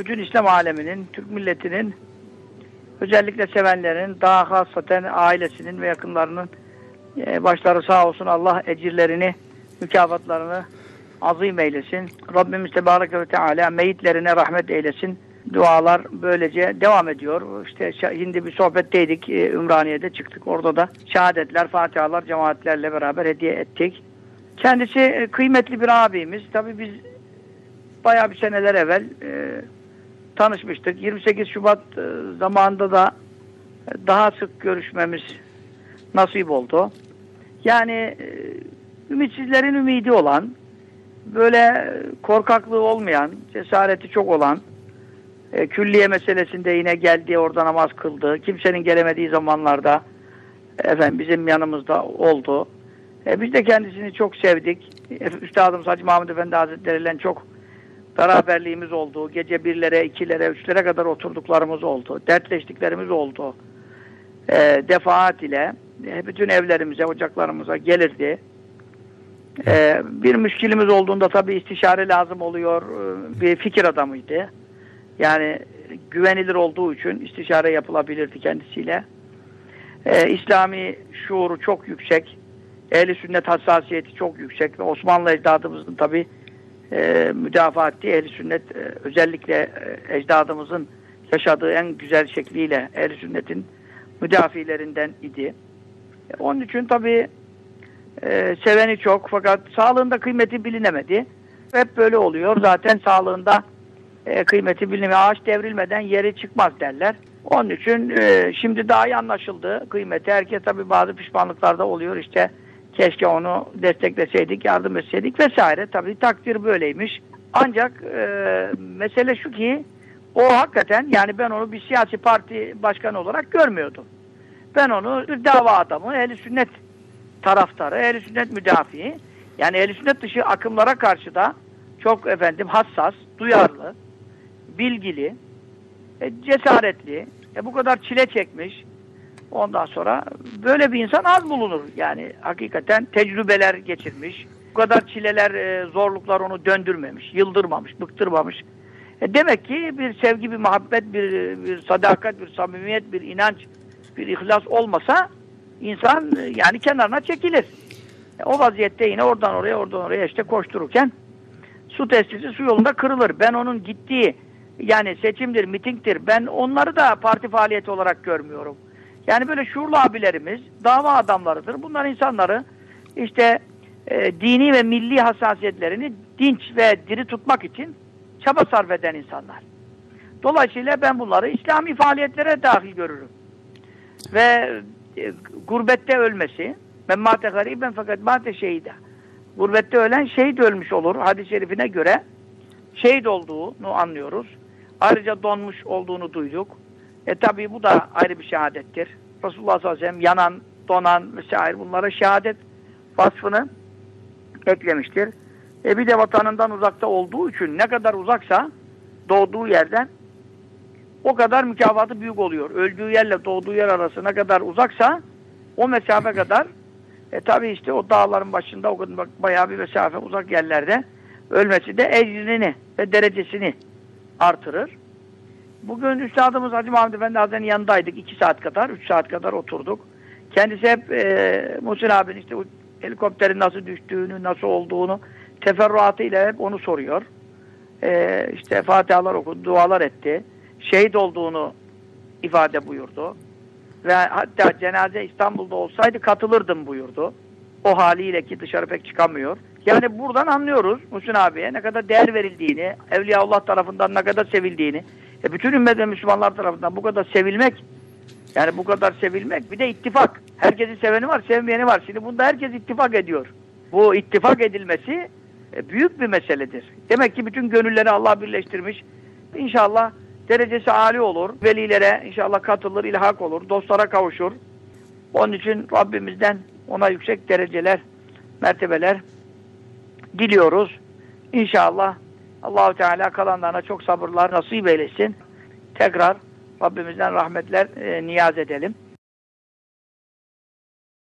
bütün İslam aleminin, Türk milletinin, özellikle sevenlerin, daha hasaten ailesinin ve yakınlarının e, başları sağ olsun Allah ecirlerini, mükafatlarını azim eylesin. Rabbimiz Tebareke ve Teala meyitlerine rahmet eylesin. Dualar böylece devam ediyor. İşte şimdi bir sohbetteydik. E, Ümraniye'de çıktık. Orada da şehadetler, fatihalar cemaatlerle beraber hediye ettik. Kendisi e, kıymetli bir abimiz. Tabii biz bayağı bir seneler evvel e, tanışmıştık. 28 Şubat e, zamanında da e, daha sık görüşmemiz nasip oldu. Yani e, ümitsizlerin ümidi olan, böyle korkaklığı olmayan, cesareti çok olan, külliye meselesinde yine geldi, orada namaz kıldı. Kimsenin gelemediği zamanlarda efendim bizim yanımızda oldu. E, biz de kendisini çok sevdik. Üstadımız Hacı Mahmud Efendi Hazretleri ile çok beraberliğimiz oldu. Gece birlere, ikilere, üçlere kadar oturduklarımız oldu. Dertleştiklerimiz oldu. E, defaat ile e, bütün evlerimize, ocaklarımıza gelirdi. E, bir müşkilimiz olduğunda tabii istişare lazım oluyor. E, bir fikir adamıydı. Yani güvenilir olduğu için istişare yapılabilirdi kendisiyle. E, İslami şuuru çok yüksek. Ehli sünnet hassasiyeti çok yüksek ve Osmanlı ecdadımızın tabi e, müdafaa ettiği sünnet e, özellikle e, ecdadımızın yaşadığı en güzel şekliyle ehli sünnetin müdafilerinden idi. E, onun için tabi e, seveni çok fakat sağlığında kıymeti bilinemedi. Hep böyle oluyor. Zaten sağlığında e, kıymeti bilinmiyor. Ağaç devrilmeden yeri çıkmaz derler. Onun için e, şimdi daha iyi anlaşıldı kıymeti. Herkes tabi bazı pişmanlıklarda oluyor. İşte keşke onu destekleseydik, yardım etseydik vesaire. Tabi takdir böyleymiş. Ancak e, mesele şu ki o hakikaten yani ben onu bir siyasi parti başkanı olarak görmüyordum. Ben onu bir dava adamı, ehli sünnet taraftarı, ehli sünnet müdafiği. Yani ehli sünnet dışı akımlara karşı da çok efendim hassas, duyarlı, bilgili, e, cesaretli, e, bu kadar çile çekmiş. Ondan sonra böyle bir insan az bulunur. Yani hakikaten tecrübeler geçirmiş. Bu kadar çileler, e, zorluklar onu döndürmemiş, yıldırmamış, bıktırmamış. E demek ki bir sevgi, bir muhabbet, bir, bir sadakat, bir samimiyet, bir inanç, bir ihlas olmasa insan e, yani kenarına çekilir. E, o vaziyette yine oradan oraya, oradan oraya işte koştururken su testisi su yolunda kırılır. Ben onun gittiği yani seçimdir, mitingdir. Ben onları da parti faaliyeti olarak görmüyorum. Yani böyle şuurlu abilerimiz dava adamlarıdır. Bunlar insanları işte e, dini ve milli hassasiyetlerini dinç ve diri tutmak için çaba sarf eden insanlar. Dolayısıyla ben bunları İslami faaliyetlere dahil görürüm. Ve e, gurbette ölmesi ben mate gariben fakat mate şehide. Gurbette ölen şehit ölmüş olur hadis-i şerifine göre şehit olduğunu anlıyoruz. Ayrıca donmuş olduğunu duyduk. E tabi bu da ayrı bir şehadettir. Resulullah sallallahu aleyhi ve sellem yanan, donan vesaire bunlara şehadet vasfını eklemiştir. E bir de vatanından uzakta olduğu için ne kadar uzaksa doğduğu yerden o kadar mükafatı büyük oluyor. Öldüğü yerle doğduğu yer arası ne kadar uzaksa o mesafe kadar e tabi işte o dağların başında o kadar bayağı bir mesafe uzak yerlerde ölmesi de ecrini ve derecesini artırır. Bugün Üstadımız Hacı Mahmud Efendi Hazretleri'nin yanındaydık. iki saat kadar, üç saat kadar oturduk. Kendisi hep e, Muhsin abinin işte helikopterin nasıl düştüğünü, nasıl olduğunu teferruatıyla hep onu soruyor. E, işte Fatihalar okudu, dualar etti. Şehit olduğunu ifade buyurdu. Ve hatta cenaze İstanbul'da olsaydı katılırdım buyurdu. O haliyle ki dışarı pek çıkamıyor. Yani buradan anlıyoruz Muhsin abiye ne kadar değer verildiğini, Evliyaullah tarafından ne kadar sevildiğini, e bütün ümmet ve Müslümanlar tarafından bu kadar sevilmek, yani bu kadar sevilmek bir de ittifak. Herkesin seveni var, sevmeyeni var. Şimdi bunda herkes ittifak ediyor. Bu ittifak edilmesi e, büyük bir meseledir. Demek ki bütün gönülleri Allah birleştirmiş. İnşallah derecesi âli olur. Velilere inşallah katılır, ilhak olur, dostlara kavuşur. Onun için Rabbimizden ona yüksek dereceler, mertebeler diliyoruz. İnşallah Allahu Teala kalanlarına çok sabırlar nasip eylesin. Tekrar Rabbimizden rahmetler e, niyaz edelim.